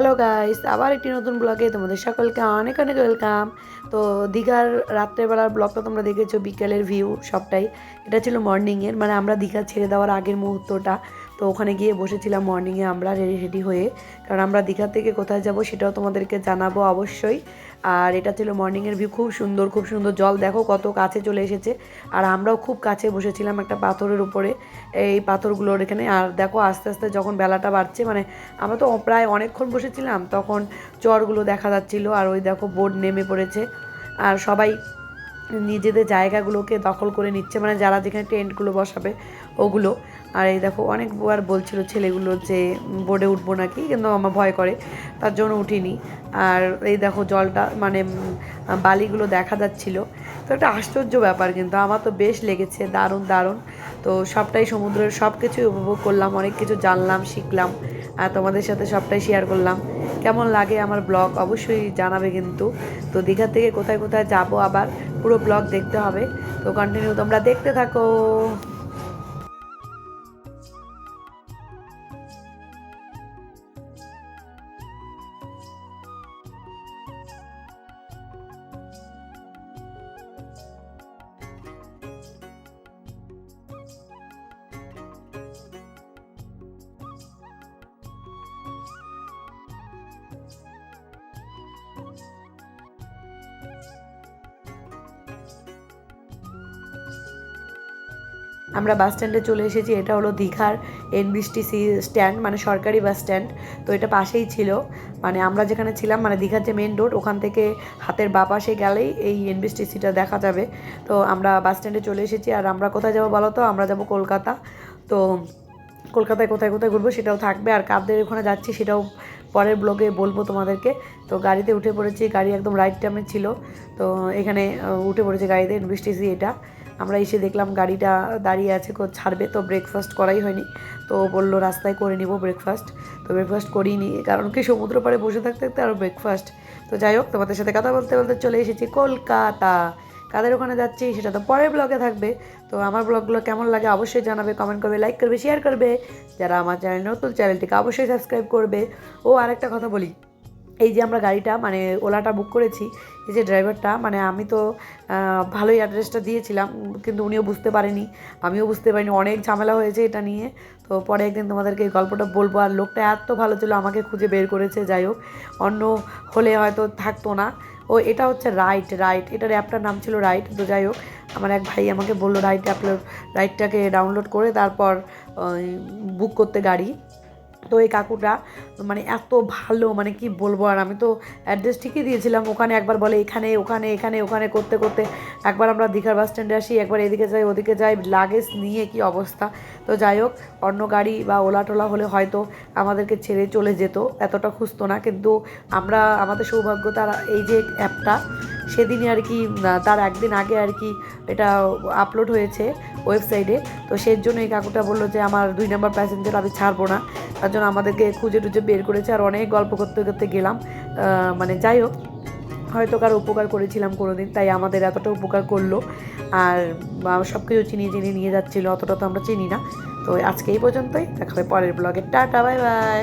Hello guys আবার একটি নতুন ব্লগে তোমাদের সকলকে অনেক অনেক ওয়েলকাম তো দীঘার রাত্রেবেলার ব্লগটা তোমরা দেখেছ, বিকেলের ভিউ সবটাই। এটা ছিল মর্নিংয়ের মানে আমরা দীঘা ছেড়ে দেওয়ার আগের মুহূর্তটা। তো ওখানে গিয়ে বসেছিলাম মর্নিংয়ে আমরা রেডি রেডি হয়ে। কারণ আমরা দীঘা থেকে কোথায় যাব সেটাও তোমাদেরকে জানাব অবশ্যই। আর এটা ছিল মর্নিংয়ের ভিউ খুব সুন্দর খুব সুন্দর জল। দেখো কত কাছে চলে এসেছে। আর আমরাও খুব কাছে বসেছিলাম একটা পাথরের উপরে, এই পাথরগুলোর এখানে। আর দেখো আস্তে আস্তে যখন বেলাটা বাড়ছে মানে আমরা তো প্রায় অনেকক্ষণ বসেছিলাম, তখন চরগুলো দেখা যাচ্ছিল। আর ওই দেখো বোর্ড নেমে পড়েছে। আর সবাই নিজেদের জায়গাগুলোকে দখল করে নিচ্ছে মানে যারা যেখানে টেন্টগুলো বসাবে, ওগুলো। আর এই দেখো অনেকবার বলছিল ছেলেগুলো যে বোর্ডে উঠবো নাকি? কিন্তু আমার ভয় করে, তার জন্য উঠিনি। আর এই দেখো, জলটা মানে বালিগুলো দেখা যাচ্ছিল। তো একটা আশ্চর্য ব্যাপার কিন্তু, আমার তো বেশ লেগেছে, দারুণ দারুণ। তো সবটাই সমুদ্রের সব কিছুই উপভোগ করলাম, অনেক কিছু জানলাম, শিখলাম, আর তোমাদের সাথে সবটাই শেয়ার করলাম। কেমন লাগে আমার ব্লগ অবশ্যই জানাবে কিন্তু। তো দীঘা থেকে কোথায় কোথায় যাব আবার, পুরো ব্লগ দেখতে হবে। তো কন্টিনিউ তোমরা দেখতে থাকো। আমরা বাস স্ট্যান্ডে চলে এসেছি, এটা হলো দীঘার এনবিএসটিসি স্ট্যান্ড মানে সরকারি বাস স্ট্যান্ড তো এটা পাশেই ছিল। মানে আমরা যেখানে ছিলাম মানে দীঘার যে মেন রোড ওখান থেকে হাতের বা পাশে গেলেই এই এনবিএসটিসিটা দেখা যাবে। তো আমরা বাস স্ট্যান্ডে চলে এসেছি, আর আমরা কোথায় যাব বলো তো? আমরা যাব কলকাতা। তো কলকাতায় কোথায় কোথায় ঘুরবো সেটাও থাকবে, আর কাদের ওখানে যাচ্ছি সেটাও পরের ব্লগে বলব তোমাদেরকে। তো গাড়িতে উঠে পড়েছি, গাড়ি একদম রাইট টাইমে ছিল। তো এখানে উঠে পড়েছে গাড়িতে এনবিএসটিসি এটা। আমরা এসে দেখলাম গাড়িটা দাঁড়িয়ে আছে ছাড়বে তো ব্রেকফাস্ট করাই হয়নি। তো বলল, রাস্তায় করে নিব ব্রেকফাস্ট তো ব্রেকফাস্ট করিনি কারণ কি সমুদ্র পাড়ে বসে থাকতে থাকতে আরও ব্রেকফাস্ট তো যাই হোক, তোমাদের সাথে কথা বলতে বলতে চলে এসেছি কলকাতা। কাদের ওখানে যাচ্ছি সেটা তো পরের ব্লগে থাকবে। তো আমার ব্লগগুলো কেমন লাগে অবশ্যই জানাবে কমেন্ট করবে লাইক করবে শেয়ার করবে। যারা আমার চ্যানেল নতুন চ্যানেলটিকে অবশ্যই সাবস্ক্রাইব করবে। ও আরেকটা কথা বলি, এই যে আমরা গাড়িটা মানে ওলাটা বুক করেছি এই যে ড্রাইভারটা মানে আমি তো ভালোই অ্যাড্রেসটা দিয়েছিলাম, কিন্তু উনিও বুঝতে পারেনি। আমিও বুঝতে পারিনি, অনেক ঝামেলা হয়েছে এটা নিয়ে। তো পরে একদিন তোমাদেরকে এই গল্পটা বলব। আর লোকটা এত ভালো ছিল, আমাকে খুঁজে বের করেছে, যাই হোক। অন্য হলে হয়তো থাকতো না। ও, এটা হচ্ছে রাইট রাইট এটার অ্যাপটার নাম ছিল রাইট তো যাই হোক, আমার এক ভাই আমাকে বলল রাইট অ্যাপলোড রাইটটাকে ডাউনলোড করে তারপর বুক করতে গাড়ি। তো এই কাকুটা মানে এত ভালো মানে কি বলব আর আমি তো অ্যাড্রেস ঠিকই দিয়েছিলাম। ওখানে একবার বলে, এখানে, ওখানে এখানে, ওখানে করতে করতে। একবার আমরা দীঘার বাস স্ট্যান্ডে আসি, একবার এদিকে যাই, ওদিকে যাই লাগেজ নিয়ে কি অবস্থা? তো যাই হোক, অন্য গাড়ি বা ওলা টোলা হলে হয়তো আমাদেরকে ছেড়ে চলে যেত, এতটা খুঁজতো না। কিন্তু আমরা, আমাদের সৌভাগ্য তারা, এই যে অ্যাপটা সেদিনই আর কি তার একদিন আগে আর কি এটা আপলোড হয়েছে ওয়েবসাইটে তো সেই জন্য এই কাকুটা বলল যে, আমার দুই নম্বর প্যাসেঞ্জার আমি ছাড়বো না। তার জন্য আমাদেরকে খুঁজে টুজে বের করেছে আর অনেক গল্প করতে করতে গেলাম। মানে যাই হোক, হয়তো কারও উপকার করেছিলাম কোনো দিন তাই আমাদের এতটা উপকার করল। আর সব কিছু চিনিয়ে চিনিয়ে নিয়ে যাচ্ছিল, অতটা তো আমরা চিনি না। তো আজকে এই পর্যন্তই, দেখা হবে পরের ব্লগে টাটা বাই বাই